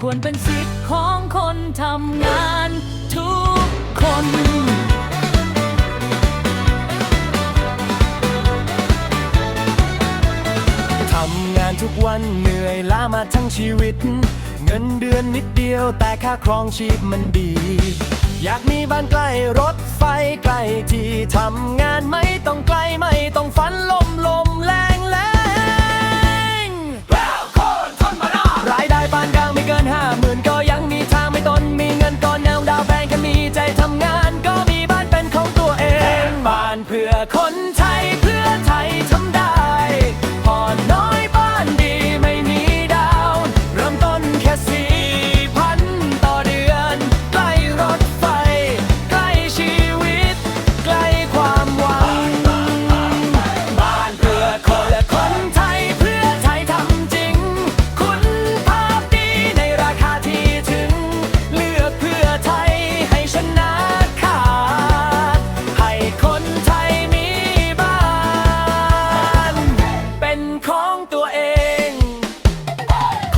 ควรเป็นสิทธิ์ของคนทำงานทุกคนทำงานทุกวันเหนื่อยล้ามาทั้งชีวิต เงินเดือนนิดเดียวแต่ค่าครองชีพมันดี อยากมีบ้านใกล้รถไฟใกล้ที่ทำงานไม่ต้องไกลไม่ต้องฝันลมลมแล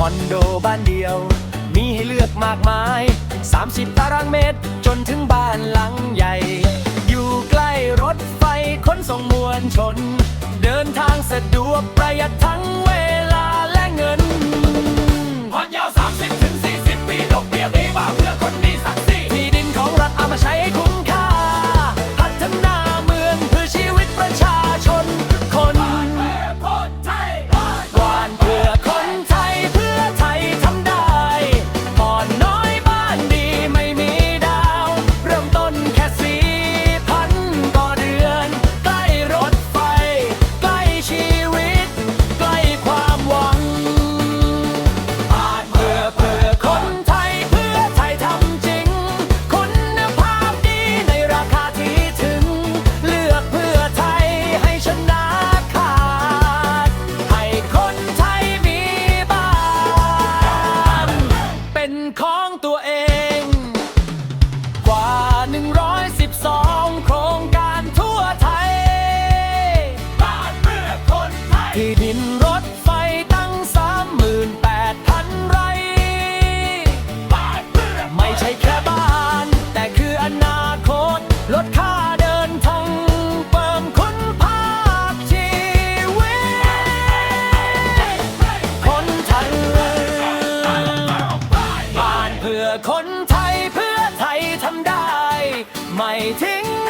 คอนโดบ้านเดียว มีให้เลือกมากมาย 30 ตารางเมตร จนถึงบ้านหลังใหญ่ อยู่ใกล้รถไฟขนส่งมวลชน เดินทางสะดวก 112 โครงการทั่วไทย บ้านเพื่อคนไทย ที่ดินรถไฟตั้ง 38,000 ไร่ บ้านเพื่อไม่ใช่แค่บ้าน แต่คืออนาคต ลดค่าเดินทางเปิมคุณภาพชีวิต คนไทย บ้านเพื่อคน ไม่ทิ้ง